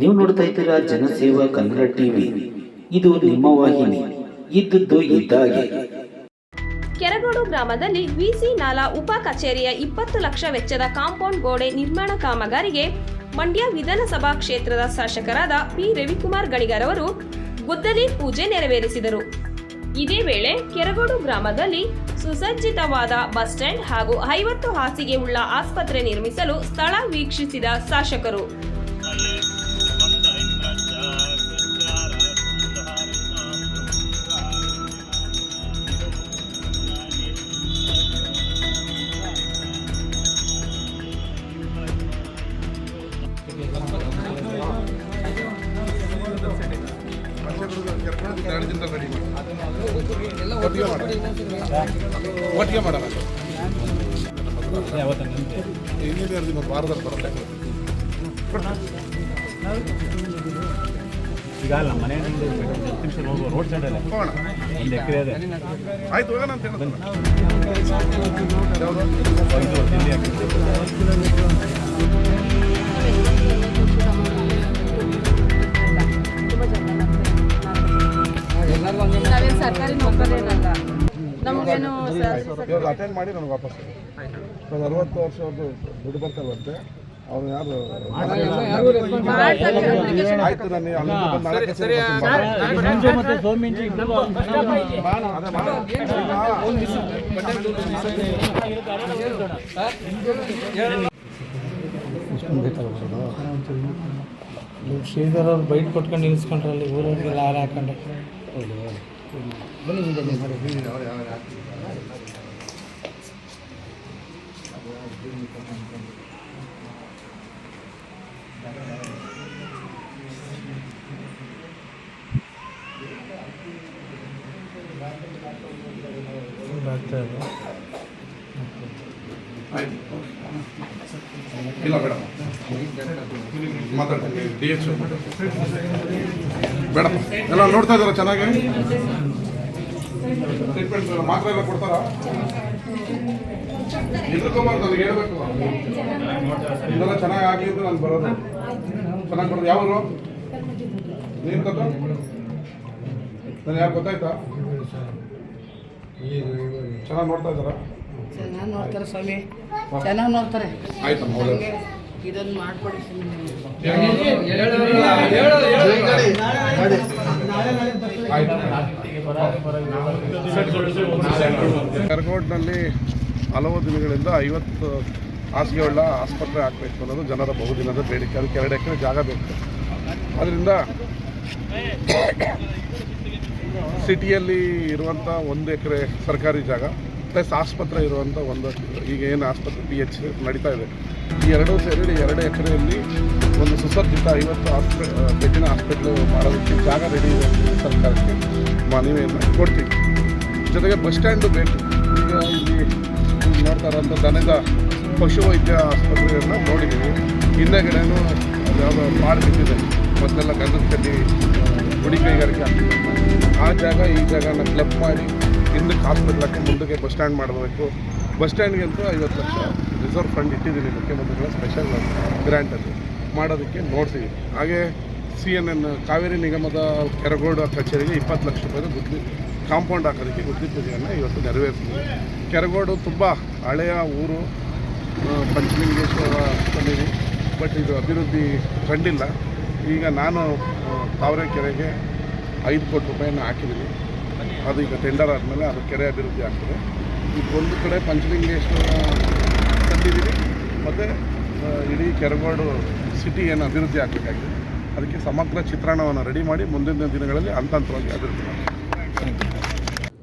ನೀವು ನೋಡ್ತಾ ಇದ್ದೀರಾ ಜನಸೇವಾ ಕನ್ನಡ ಟಿವಿ. ಇದು ನಿಮ್ಮ ವಾಹಿನಿ. ಇದ್ದದ್ದು ಇದ್ದಾಗೆ ಕೆರಗೋಡು ಗ್ರಾಮದಲ್ಲಿ ವಿಸಿ ನಾಲಾ ಉಪ ಕಚೇರಿಯ ಇಪ್ಪತ್ತು ಲಕ್ಷ ವೆಚ್ಚದ ಕಾಂಪೌಂಡ್ ಗೋಡೆ ನಿರ್ಮಾಣ ಕಾಮಗಾರಿಗೆ ಮಂಡ್ಯ ವಿಧಾನಸಭಾ ಕ್ಷೇತ್ರದ ಶಾಸಕರಾದ ಪಿ. ರವಿಕುಮಾರ್ ಗಣಿಗರವರು ಗುದ್ದಲಿ ಪೂಜೆ ನೆರವೇರಿಸಿದರು. ಇದೇ ವೇಳೆ ಕೆರಗೋಡು ಗ್ರಾಮದಲ್ಲಿ ಸುಸಜ್ಜಿತವಾದ ಬಸ್ ಸ್ಟ್ಯಾಂಡ್ ಹಾಗೂ ಐವತ್ತು ಹಾಸಿಗೆ ಉಳ್ಳ ಆಸ್ಪತ್ರೆ ನಿರ್ಮಿಸಲು ಸ್ಥಳ ವೀಕ್ಷಿಸಿದ ಶಾಸಕರು. ದಿನದಲ್ಲಿ ರೆಡಿ ಒಟ್ಟಿಗೆ ಮಾಡೋಣ ಎರಡು ದಿನ ವಾರದಲ್ಲಿ ಬರುತ್ತೆ ಈಗ ನಮ್ಮ ಮನೆ ನಿಮಿಷ ಹೋಗುವ ರೋಡ್ ಸೈಡಲ್ಲೇ ಒಂದು ಎಕರೆ ಇದೆ ಆಯ್ತು ಹೋಗೋಣ ಅಂತ ನಮಗೇನು ಇವಾಗ ಅಟೆಂಡ್ ಮಾಡಿ ನನಗೆ ವಾಪಸ್ ಇವಾಗ ಅರವತ್ತು ವರ್ಷ ಅವ್ರದ್ದು ದುಡ್ಡು ಬರ್ತಾರಂತೆ ಅವ್ರು ಯಾರು ಆಯ್ತು ನಾನು. ಶ್ರೀಧರ್ ಅವ್ರು ಬೈಟ್ ಕೊಟ್ಕೊಂಡು ನಿಲ್ಸ್ಕೊಂಡ್ರಲ್ಲಿ ಊರವ್ರಿಗೆಲ್ಲ ಹಾರ ಹಾಕೊಂಡು ಆಗ್ತಾ ಇದೆ ಆಯ್ತು ಇಲ್ಲ ಬೇಡ ಮಾತಾಡ್ತೀನಿ. ಡಿ ಎಚ್ ಬೇಡ ಎಲ್ಲ ನೋಡ್ತಾ ಇದ್ದಾರಾ ಚೆನ್ನಾಗಿ? ಟ್ರೀಟ್ಮೆಂಟ್ ಮಾತ್ರ ಎಲ್ಲ ಕೊಡ್ತಾರಾ? ನಿಂತ್ಕೋಬಾರ್ದು ನನಗೆ ಹೇಳ್ಬೇಕು. ಇದೆಲ್ಲ ಚೆನ್ನಾಗಿ ಆಗಿದ್ದು ನಾನು ಬರೋದು. ಚೆನ್ನಾಗಿ ಬರೋದು. ಯಾವಾಗ ನೀನು ಕತ್ತ ನಾನು ಯಾರು ಗೊತ್ತಾಯ್ತಾ? ಚೆನ್ನಾಗಿ ನೋಡ್ತಾ ಇದ್ದಾರಾ? ಚೆನ್ನಾಗಿ ನೋಡ್ತಾರೆ ಸ್ವಾಮಿ. ಚೆನ್ನಾಗಿ ನೋಡ್ತಾರೆ. ಆಯ್ತಮ್ಮ ಇದನ್ನು ಮಾಡ್ಕೊಡಿ ಹಲವು ದಿನಗಳಿಂದ ಐವತ್ತು ಹಾಸಿಗೆಗಳ ಆಸ್ಪತ್ರೆ ಹಾಕಬೇಕು ಅನ್ನೋದು ಜನರ ಬಹುದಿನದ ಬೇಡಿಕೆ. ಅದಕ್ಕೆ ಎರಡು ಎಕರೆ ಜಾಗ ಬೇಕು. ಅದರಿಂದ ಸಿಟಿಯಲ್ಲಿ ಇರುವಂಥ ಒಂದು ಎಕರೆ ಸರ್ಕಾರಿ ಜಾಗ. ಪ್ಲಸ್ ಆಸ್ಪತ್ರೆ ಇರುವಂಥ ಒಂದು ಈಗ ಏನು ಆಸ್ಪತ್ರೆ ಪಿ ಎಚ್ ನಡೀತಾ ಇದೆ. ಈ ಎರಡೂ ಸೇರಿ ಎರಡು ಎಕರೆಯಲ್ಲಿ ಒಂದು ಸುಸಜ್ಜಿತ ಐವತ್ತು ಆಸ್ಪೆ ಬೆಡ್ಡಿನ ಹಾಸ್ಪಿಟ್ಲು ಮಾಡೋದಕ್ಕೆ ಜಾಗ ರೆಡಿ ಇದೆ ಸರ್ಕಾರಕ್ಕೆ ಮನವಿಯನ್ನು ಕೊಡ್ತೀವಿ. ಜೊತೆಗೆ ಬಸ್ ಸ್ಟ್ಯಾಂಡು ಬೇಕು. ಈಗ ಇಲ್ಲಿ ನೋಡ್ತಾ ಇರೋಂಥ ದನದ ಪಶುವೈದ್ಯ ಆಸ್ಪತ್ರೆಯನ್ನು ನೋಡಿದ್ದೀವಿ. ಹಿಂದೆಗಡೆನೂ ಯಾವುದೋ ಮಾಡಿ ಬಿದ್ದಿದೆ. ಮೊದಲೆಲ್ಲ ಗಂಧದ ಕಡ್ಡಿ ಗುಡಿ ಕೈಗಾರಿಕೆ ಆ ಜಾಗ, ಈ ಜಾಗನ ಕ್ಲಬ್ ಮಾಡಿ ಹಿಂದಕ್ಕೆ ಹಾಸ್ಪಿಟ್ಲ್ ಹಾಕಿ ಮುಂದಕ್ಕೆ ಬಸ್ ಸ್ಟ್ಯಾಂಡ್ ಮಾಡಬೇಕು. ಬಸ್ ಸ್ಟ್ಯಾಂಡ್ಗೆ ಅಂತೂ ಐವತ್ತು ಲಕ್ಷ ರಿಸರ್ವ್ ಫಂಡ್ ಇಟ್ಟಿದ್ದೀನಿ ಮುಖ್ಯಮಂತ್ರಿಗಳ ಸ್ಪೆಷಲ್ ಗ್ರ್ಯಾಂಟಲ್ಲಿ ಮಾಡೋದಕ್ಕೆ ನೋಡ್ತೀವಿ. ಹಾಗೆ ಸಿ ಎನ್ ಎನ್ ಕಾವೇರಿ ನಿಗಮದ ಕೆರಗೋಡು ಕಚೇರಿಗೆ ಇಪ್ಪತ್ತು ಲಕ್ಷ ರೂಪಾಯಿ ಗುದ್ದಿ ಕಾಂಪೌಂಡ್ ಹಾಕೋದಕ್ಕೆ ಗುದ್ದಿ ಪೂಜೆಯನ್ನು ಇವತ್ತು ನೆರವೇರಿಸಿದೆ ಕೆರಗೋಡು ತುಂಬ ಹಳೆಯ ಊರು ಪಂಚಲಿಂಗೇಶ್ವರ ತಂದಿದೆ. ಬಟ್ ಇದು ಅಭಿವೃದ್ಧಿ ಕಂಡಿಲ್ಲ. ಈಗ ನಾನು ತಾವರೆ ತಾವರೆಕೆರೆಗೆ ಐದು ಕೋಟಿ ರೂಪಾಯಿಯನ್ನು ಹಾಕಿದ್ದೀನಿ. ಅದು ಈಗ ಟೆಂಡರ್ ಆದಮೇಲೆ ಅದು ಕೆರೆ ಅಭಿವೃದ್ಧಿ ಆಗ್ತದೆ. ಈಗ ಒಂದು ಕಡೆ ಪಂಚಲಿಂಗೇಶ್ವರ ತಂದಿದ್ದೀವಿ ಮತ್ತು ಇಡೀ ಕೆರಗೋಡು ಸಿಟಿ ಏನು ಅಭಿವೃದ್ಧಿ ಆಗಬೇಕಾಗಿದೆ. ಅದಕ್ಕೆ ಸಮಗ್ರ ಚಿತ್ರಣವನ್ನು ರೆಡಿ ಮಾಡಿ ಮುಂದಿನ ದಿನಗಳಲ್ಲಿ ಹಂತ ಹಂತವಾಗಿ ಅಭಿವೃದ್ಧಿ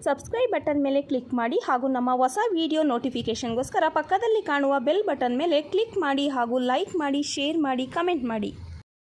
ಸಬ್ಸ್ಕ್ರೈಬ್ ಬಟನ್ ಮೇಲೆ ಕ್ಲಿಕ್ ಮಾಡಿ ಹಾಗೂ ನಮ್ಮ ಹೊಸ ವಿಡಿಯೋ ನೋಟಿಫಿಕೇಷನ್ಗೋಸ್ಕರ ಪಕ್ಕದಲ್ಲಿ ಕಾಣುವ ಬೆಲ್ ಬಟನ್ ಮೇಲೆ ಕ್ಲಿಕ್ ಮಾಡಿ ಹಾಗೂ ಲೈಕ್ ಮಾಡಿ ಶೇರ್ ಮಾಡಿ ಕಮೆಂಟ್ ಮಾಡಿ.